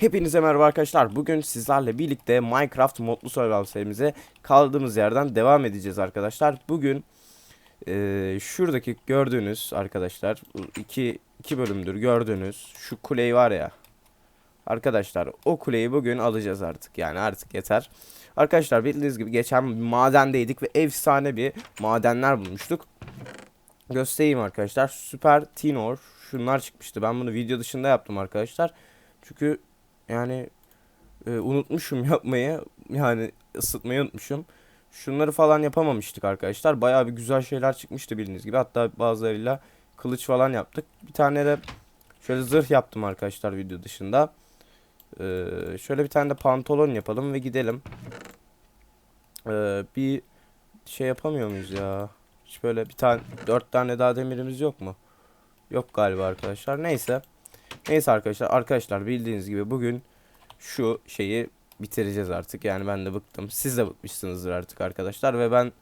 Hepinize merhaba arkadaşlar. Bugün sizlerle birlikte Minecraft modlu survival serimize kaldığımız yerden devam edeceğiz arkadaşlar. Bugün eee, şuradaki gördüğünüz arkadaşlar iki, iki bölümdür gördüğünüz şu kuleyi var ya. Arkadaşlar o kuleyi bugün alacağız artık. Yani artık yeter. Arkadaşlar bildiğiniz gibi geçen madendeydik ve efsane bir madenler bulmuştuk. Göstereyim arkadaşlar. Süper Tinor şunlar çıkmıştı. Ben bunu video dışında yaptım arkadaşlar. Çünkü yani e, unutmuşum yapmayı. Yani ısıtmayı unutmuşum. Şunları falan yapamamıştık arkadaşlar. Bayağı bir güzel şeyler çıkmıştı bildiğiniz gibi. Hatta bazılarıyla kılıç falan yaptık. Bir tane de şöyle zırh yaptım arkadaşlar video dışında. Ee, şöyle bir tane de pantolon yapalım ve gidelim. Ee, bir şey yapamıyor muyuz ya? Hiç böyle bir tane dört tane daha demirimiz yok mu? Yok galiba arkadaşlar. Neyse. Neyse arkadaşlar. Arkadaşlar bildiğiniz gibi bugün şu şeyi bitireceğiz artık. Yani ben de bıktım. Siz de bıkmışsınızdır artık arkadaşlar. Ve ben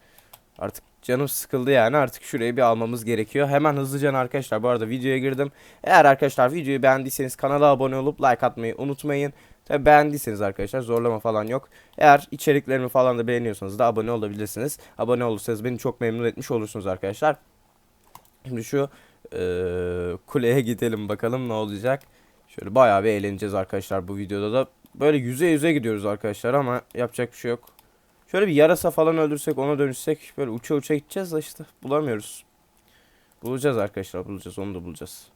artık canım sıkıldı yani. Artık şurayı bir almamız gerekiyor. Hemen hızlıca arkadaşlar. Bu arada videoya girdim. Eğer arkadaşlar videoyu beğendiyseniz kanala abone olup like atmayı unutmayın. Tabi beğendiyseniz arkadaşlar zorlama falan yok. Eğer içeriklerimi falan da beğeniyorsanız da abone olabilirsiniz. Abone olursanız beni çok memnun etmiş olursunuz arkadaşlar. Şimdi şu eee, kuleye gidelim bakalım ne olacak. Şöyle bayağı bir eğleneceğiz arkadaşlar bu videoda da. Böyle yüze yüze gidiyoruz arkadaşlar ama yapacak bir şey yok. Şöyle bir yarasa falan öldürsek ona dönüşsek böyle uça uça gideceğiz da işte bulamıyoruz. Bulacağız arkadaşlar bulacağız onu da bulacağız.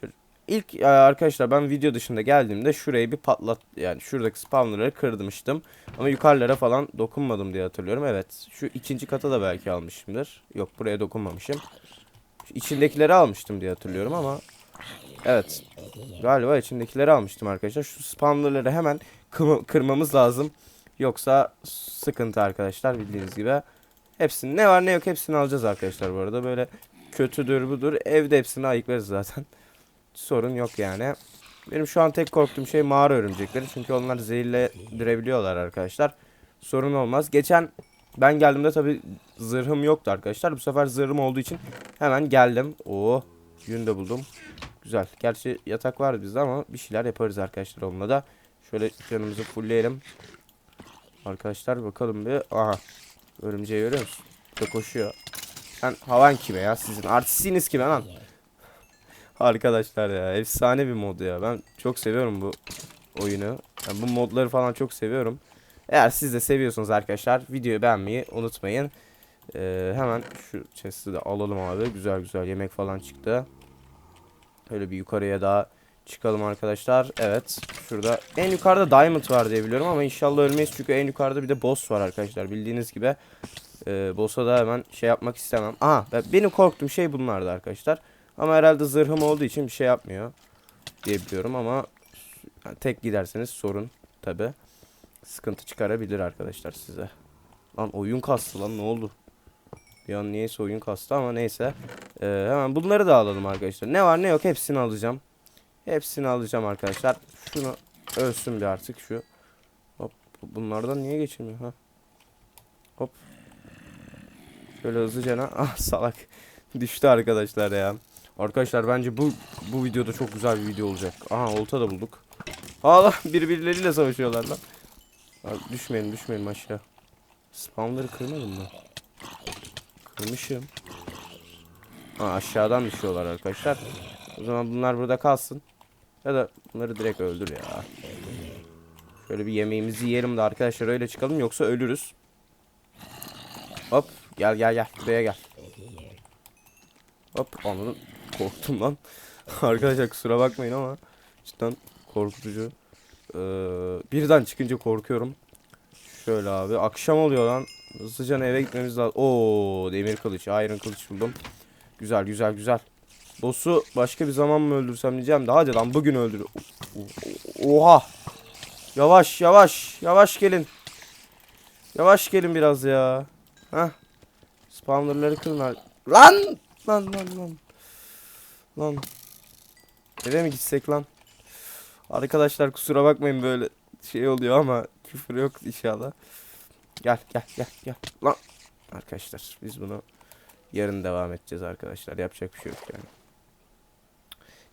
Şöyle ilk arkadaşlar ben video dışında geldiğimde şurayı bir patlat yani şuradaki spawnerları kırmıştım. Ama yukarılara falan dokunmadım diye hatırlıyorum. Evet şu ikinci kata da belki almışımdır. Yok buraya dokunmamışım. İçindekileri almıştım diye hatırlıyorum ama Evet. Galiba içindekileri almıştım arkadaşlar. Şu spawnerları hemen kırma- kırmamız lazım. Yoksa sıkıntı arkadaşlar bildiğiniz gibi. Hepsini ne var ne yok hepsini alacağız arkadaşlar bu arada. Böyle kötüdür budur. Evde hepsini ayıklarız zaten. Sorun yok yani. Benim şu an tek korktuğum şey mağara örümcekleri. Çünkü onlar zehirlendirebiliyorlar arkadaşlar. Sorun olmaz. Geçen ben geldiğimde tabi zırhım yoktu arkadaşlar. Bu sefer zırhım olduğu için hemen geldim. Oo, yün de buldum. Güzel. Gerçi yatak var bizde ama bir şeyler yaparız arkadaşlar onunla da. Şöyle canımızı fullleyelim. Arkadaşlar bakalım bir. Aha. Örümceği görüyor musun? De koşuyor. Sen havan kime ya sizin? Artistiniz kime lan? Arkadaşlar ya efsane bir mod ya. Ben çok seviyorum bu oyunu. Yani bu modları falan çok seviyorum. Eğer siz de seviyorsanız arkadaşlar videoyu beğenmeyi unutmayın. Ee, hemen şu chest'i de alalım abi. Güzel güzel yemek falan çıktı. Öyle bir yukarıya daha çıkalım arkadaşlar. Evet. Şurada en yukarıda diamond var diye biliyorum ama inşallah ölmeyiz çünkü en yukarıda bir de boss var arkadaşlar. Bildiğiniz gibi e, boss'a da hemen şey yapmak istemem. Aha be- benim korktuğum şey bunlardı arkadaşlar. Ama herhalde zırhım olduğu için bir şey yapmıyor diye biliyorum ama yani tek giderseniz sorun tabi. Sıkıntı çıkarabilir arkadaşlar size. Lan oyun kastı lan ne oldu? Bir an niyeyse oyun kastı ama neyse. Ee, hemen bunları da alalım arkadaşlar. Ne var ne yok hepsini alacağım. Hepsini alacağım arkadaşlar. Şunu ölsün bir artık şu. Hop bunlardan niye geçilmiyor ha? Hop. Şöyle hızlıca ah salak. Düştü arkadaşlar ya. Arkadaşlar bence bu bu videoda çok güzel bir video olacak. Aha olta da bulduk. Allah birbirleriyle savaşıyorlar lan. Abi, düşmeyelim düşmeyelim aşağı. Spawnları kırmadım mı? Kırmışım. Ha, aşağıdan düşüyorlar arkadaşlar. O zaman bunlar burada kalsın. Ya da bunları direkt öldür ya. Şöyle bir yemeğimizi yiyelim de arkadaşlar öyle çıkalım yoksa ölürüz. Hop gel gel gel buraya gel. Hop anladım. Korktum lan. arkadaşlar kusura bakmayın ama cidden korkutucu. Ee, birden çıkınca korkuyorum. Şöyle abi akşam oluyor lan. Hızlıca eve gitmemiz lazım. Oo demir kılıç, iron kılıç buldum. Güzel güzel güzel. Boss'u başka bir zaman mı öldürsem diyeceğim de hadi lan bugün öldür. Oha. Yavaş yavaş yavaş gelin. Yavaş gelin biraz ya. Hah. Spawnerları kırın. Lan! Lan lan lan. Lan. Eve mi gitsek lan? Arkadaşlar kusura bakmayın böyle şey oluyor ama küfür yok inşallah. Gel gel gel gel. Lan. Arkadaşlar biz bunu yarın devam edeceğiz arkadaşlar. Yapacak bir şey yok yani.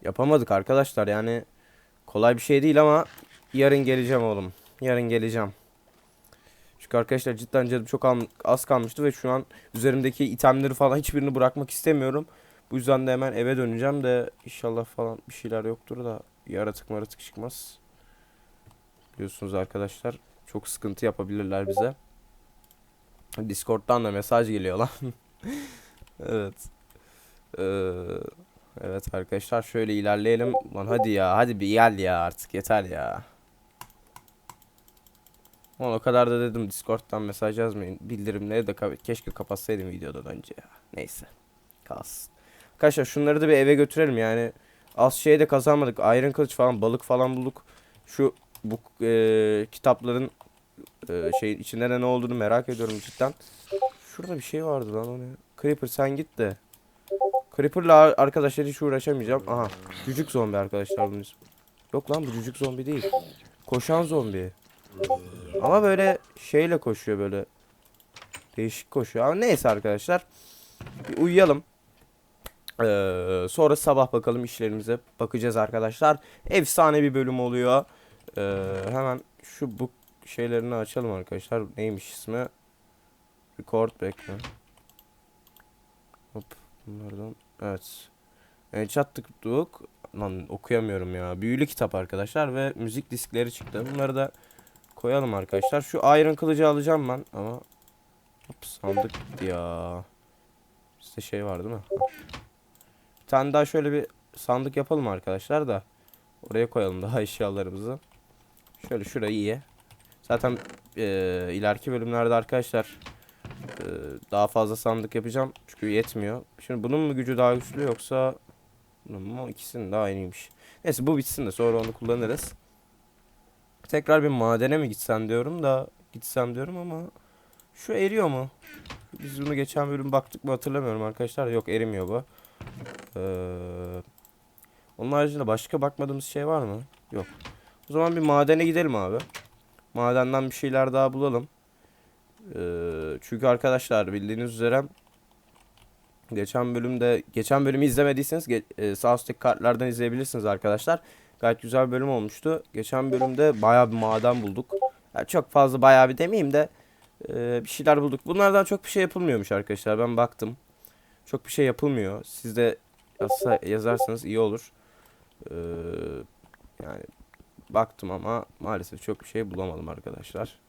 Yapamadık arkadaşlar yani Kolay bir şey değil ama yarın geleceğim oğlum. Yarın geleceğim. Çünkü arkadaşlar cidden canım çok az kalmıştı ve şu an üzerimdeki itemleri falan hiçbirini bırakmak istemiyorum. Bu yüzden de hemen eve döneceğim de inşallah falan bir şeyler yoktur da yaratık maratık çıkmaz. Biliyorsunuz arkadaşlar çok sıkıntı yapabilirler bize. Discord'dan da mesaj geliyor lan. evet. Ee, evet arkadaşlar şöyle ilerleyelim. Lan hadi ya hadi bir gel ya artık yeter ya. Ulan o kadar da dedim Discord'dan mesaj yazmayın. Bildirimleri de ka- keşke kapatsaydım videodan önce ya. Neyse. Kalsın. Arkadaşlar şunları da bir eve götürelim yani. Az şey de kazanmadık. Iron kılıç falan balık falan bulduk. Şu bu e, kitapların e, şey içinde de ne olduğunu merak ediyorum cidden. Şurada bir şey vardı lan o ne? Creeper sen git de. Creeper'la ar- arkadaşlar hiç uğraşamayacağım. Aha. Cücük zombi arkadaşlar bunun. Yok lan bu cücük zombi değil. Koşan zombi. Ama böyle şeyle koşuyor böyle. Değişik koşuyor. Ama neyse arkadaşlar. Bir uyuyalım. Ee, sonra sabah bakalım işlerimize bakacağız arkadaşlar. Efsane bir bölüm oluyor. Ee, hemen şu bu şeylerini açalım arkadaşlar. Neymiş ismi? Record bekle. Hop bunlardan. Evet. Enchant tıktık. Lan okuyamıyorum ya. Büyülü kitap arkadaşlar ve müzik diskleri çıktı. Bunları da koyalım arkadaşlar. Şu iron kılıcı alacağım ben ama Hop sandık ya. Bizde şey var değil mi? Tane daha şöyle bir sandık yapalım arkadaşlar da. Oraya koyalım daha eşyalarımızı. Şöyle şurayı iyi. Zaten eee, ileriki bölümlerde arkadaşlar eee, daha fazla sandık yapacağım. Çünkü yetmiyor. Şimdi bunun mu gücü daha güçlü yoksa bunun mu? İkisinin daha aynıymış. Neyse bu bitsin de sonra onu kullanırız. Tekrar bir madene mi gitsem diyorum da gitsem diyorum ama şu eriyor mu? Biz bunu geçen bölüm baktık mı hatırlamıyorum arkadaşlar. Yok erimiyor bu. Ee, onun haricinde başka bakmadığımız şey var mı? Yok. O zaman bir madene gidelim abi. Madenden bir şeyler daha bulalım. Ee, çünkü arkadaşlar bildiğiniz üzere geçen bölümde geçen bölümü izlemediyseniz ge- e, sağ kartlardan izleyebilirsiniz arkadaşlar. Gayet güzel bir bölüm olmuştu. Geçen bölümde bayağı bir maden bulduk. Yani çok fazla bayağı bir demeyeyim de e, bir şeyler bulduk. Bunlardan çok bir şey yapılmıyormuş arkadaşlar. Ben baktım. Çok bir şey yapılmıyor. Siz de yazsa, yazarsanız iyi olur. Ee, yani baktım ama maalesef çok bir şey bulamadım arkadaşlar.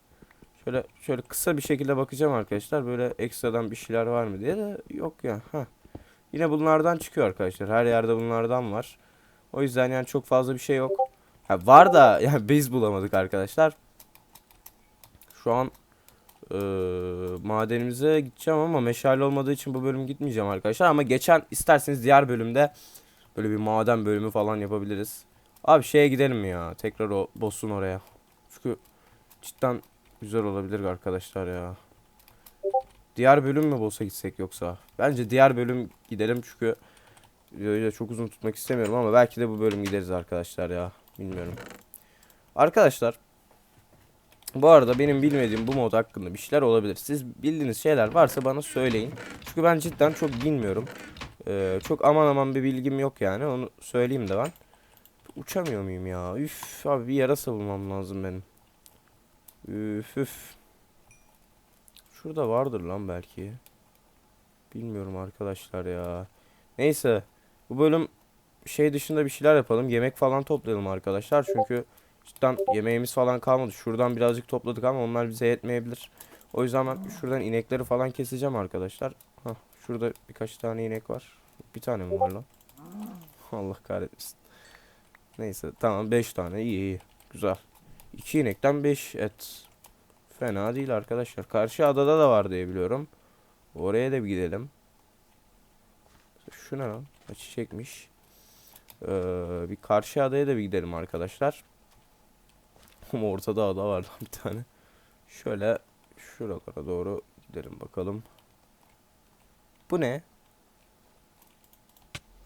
Şöyle şöyle kısa bir şekilde bakacağım arkadaşlar. Böyle ekstradan bir şeyler var mı diye de yok ya. Heh. Yine bunlardan çıkıyor arkadaşlar. Her yerde bunlardan var. O yüzden yani çok fazla bir şey yok. Ha, var da yani biz bulamadık arkadaşlar. Şu an madenimize gideceğim ama meşale olmadığı için bu bölüm gitmeyeceğim arkadaşlar. Ama geçen isterseniz diğer bölümde böyle bir maden bölümü falan yapabiliriz. Abi şeye gidelim ya. Tekrar o boss'un oraya. Çünkü cidden güzel olabilir arkadaşlar ya. Diğer bölüm mü boss'a gitsek yoksa? Bence diğer bölüm gidelim çünkü videoyu çok uzun tutmak istemiyorum ama belki de bu bölüm gideriz arkadaşlar ya. Bilmiyorum. Arkadaşlar bu arada benim bilmediğim bu mod hakkında bir şeyler olabilir. Siz bildiğiniz şeyler varsa bana söyleyin. Çünkü ben cidden çok bilmiyorum. Ee, çok aman aman bir bilgim yok yani. Onu söyleyeyim de ben. Uçamıyor muyum ya? Üf abi bir yarasa bulmam lazım benim. Üf üf. Şurada vardır lan belki. Bilmiyorum arkadaşlar ya. Neyse. Bu bölüm şey dışında bir şeyler yapalım. Yemek falan toplayalım arkadaşlar. Çünkü cidden yemeğimiz falan kalmadı. Şuradan birazcık topladık ama onlar bize yetmeyebilir. O yüzden ben şuradan inekleri falan keseceğim arkadaşlar. Hah, şurada birkaç tane inek var. Bir tane mi var lan? Allah kahretmesin. Neyse tamam 5 tane iyi iyi. Güzel. 2 inekten 5 et. Fena değil arkadaşlar. Karşı adada da var diye biliyorum. Oraya da bir gidelim. Şu ne lan? Çiçekmiş. Ee, bir karşı adaya da bir gidelim arkadaşlar. Ama ortada ada var bir tane. Şöyle şuralara doğru gidelim bakalım. Bu ne?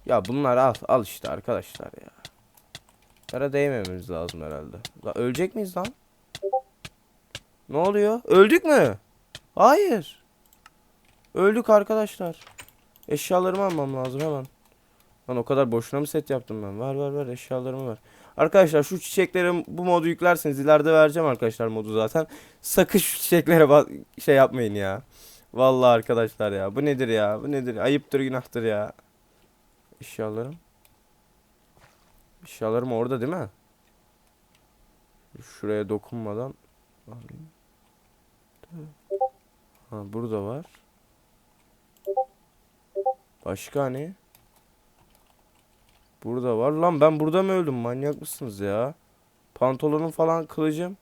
Ya bunlar al al işte arkadaşlar ya. Kara değmememiz lazım herhalde. La ölecek miyiz lan? Ne oluyor? Öldük mü? Hayır. Öldük arkadaşlar. Eşyalarımı almam lazım hemen. Lan o kadar boşuna mı set yaptım ben? Ver ver ver eşyalarımı ver. Arkadaşlar şu çiçekleri bu modu yüklerseniz ileride vereceğim arkadaşlar modu zaten. Sakın şu çiçeklere şey yapmayın ya. Vallahi arkadaşlar ya bu nedir ya bu nedir ayıptır günahtır ya. Eşyalarım. Eşyalarım orada değil mi? Şuraya dokunmadan. Ha burada var. Başka hani? Burada var. Lan ben burada mı öldüm? Manyak mısınız ya? Pantolonum falan kılıcım.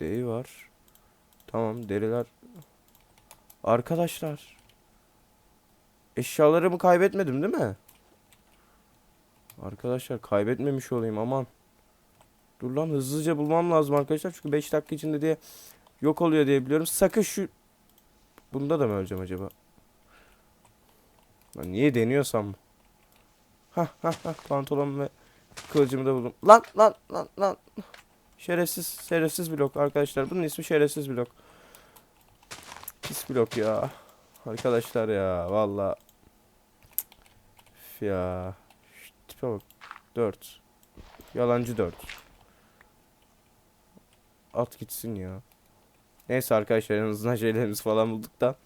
Deri var. Tamam deriler. Arkadaşlar. Eşyalarımı kaybetmedim değil mi? Arkadaşlar kaybetmemiş olayım aman. Dur lan hızlıca bulmam lazım arkadaşlar. Çünkü 5 dakika içinde diye yok oluyor diye biliyorum. Sakın şu... Bunda da mı öleceğim acaba? Lan niye deniyorsam. Hah hah hah pantolon ve kılıcımı da buldum. Lan lan lan lan. Şerefsiz şerefsiz blok arkadaşlar. Bunun ismi şerefsiz blok. Pis blok ya. Arkadaşlar ya valla. Ya. Şu tipe bak. 4. Yalancı 4. At gitsin ya. Neyse arkadaşlar en azından şeylerimizi falan bulduk da.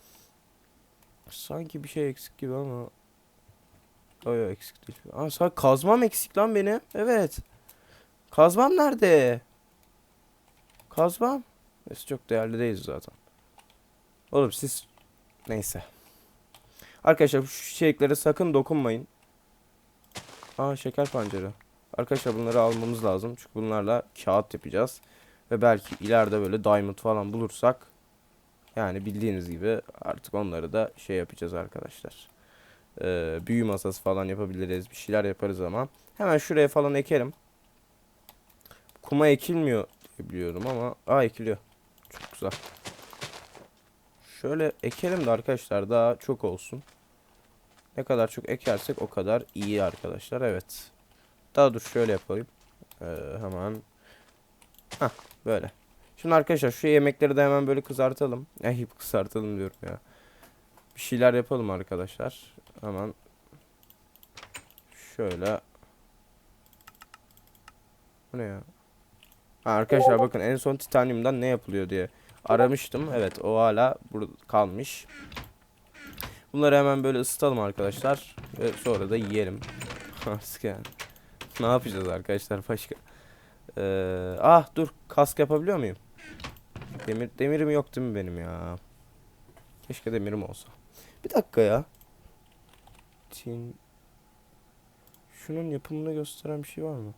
Sanki bir şey eksik gibi ama. Yok eksik değil. Aa sanki kazmam eksik lan benim. Evet. Kazmam nerede? Kazmam. Neyse çok değerli değiliz zaten. Oğlum siz neyse. Arkadaşlar şu çiçeklere sakın dokunmayın. Aa şeker pancarı. Arkadaşlar bunları almamız lazım. Çünkü bunlarla kağıt yapacağız. Ve belki ileride böyle diamond falan bulursak yani bildiğiniz gibi artık onları da şey yapacağız arkadaşlar. Ee, büyü masası falan yapabiliriz. Bir şeyler yaparız ama. Hemen şuraya falan ekerim. Kuma ekilmiyor biliyorum ama. Aa ekiliyor. Çok güzel. Şöyle ekelim de arkadaşlar daha çok olsun. Ne kadar çok ekersek o kadar iyi arkadaşlar. Evet. Daha dur şöyle yapayım. Ee, hemen. Hah böyle. Şimdi arkadaşlar şu yemekleri de hemen böyle kızartalım. Ay kızartalım diyorum ya. Bir şeyler yapalım arkadaşlar. Hemen şöyle. Bu ne ya? Ha, arkadaşlar bakın en son titanyumdan ne yapılıyor diye aramıştım. Evet o hala burada kalmış. Bunları hemen böyle ısıtalım arkadaşlar. Ve sonra da yiyelim. Artık yani. Ne yapacağız arkadaşlar başka? Ee, ah dur kask yapabiliyor muyum? Demir demirim yok değil mi benim ya? Keşke demirim olsa. Bir dakika ya. Tin Şunun yapımını gösteren bir şey var mı?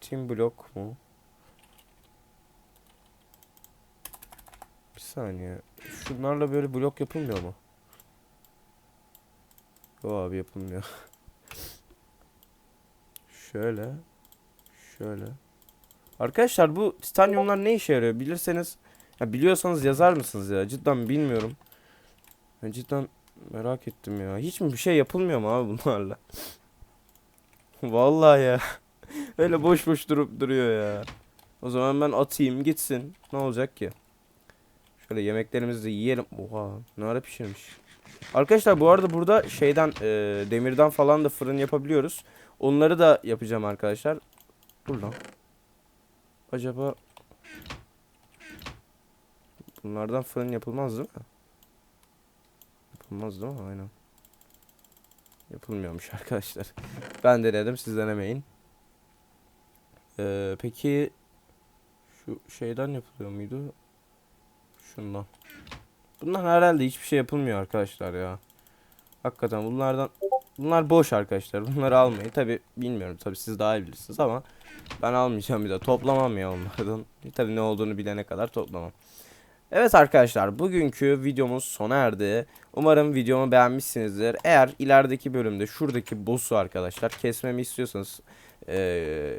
Tin blok mu? Bir saniye. Şunlarla böyle blok yapılmıyor mu? Yo abi yapılmıyor. Şöyle. Şöyle. Arkadaşlar bu titanyumlar ne işe yarıyor bilirseniz ya biliyorsanız yazar mısınız ya cidden bilmiyorum. Ben cidden merak ettim ya. Hiç mi bir şey yapılmıyor mu abi bunlarla? Vallahi ya. Öyle boş boş durup duruyor ya. O zaman ben atayım gitsin. Ne olacak ki? Şöyle yemeklerimizi de yiyelim. Oha ne ara pişirmiş. Arkadaşlar bu arada burada şeyden e, demirden falan da fırın yapabiliyoruz. Onları da yapacağım arkadaşlar. Dur. Acaba bunlardan fırın yapılmaz değil mi? Yapılmaz değil mi? Aynen. Yapılmıyormuş arkadaşlar. Ben denedim siz denemeyin. Ee, peki şu şeyden yapılıyor muydu? Şundan. Bundan herhalde hiçbir şey yapılmıyor arkadaşlar ya. Hakikaten bunlardan bunlar boş arkadaşlar. Bunları almayı tabi bilmiyorum tabi siz daha iyi bilirsiniz ama ben almayacağım bir de toplamam ya onlardan. Tabi ne olduğunu bilene kadar toplamam. Evet arkadaşlar bugünkü videomuz sona erdi. Umarım videomu beğenmişsinizdir. Eğer ilerideki bölümde şuradaki boss'u arkadaşlar kesmemi istiyorsanız e,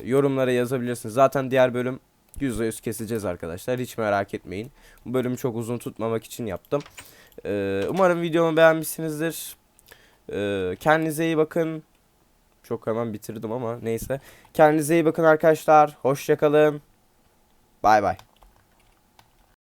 yorumlara yazabilirsiniz. Zaten diğer bölüm %100 keseceğiz arkadaşlar. Hiç merak etmeyin. Bu bölümü çok uzun tutmamak için yaptım. E, umarım videomu beğenmişsinizdir. E, kendinize iyi bakın. Çok hemen bitirdim ama neyse. Kendinize iyi bakın arkadaşlar. Hoşçakalın. Bay bay.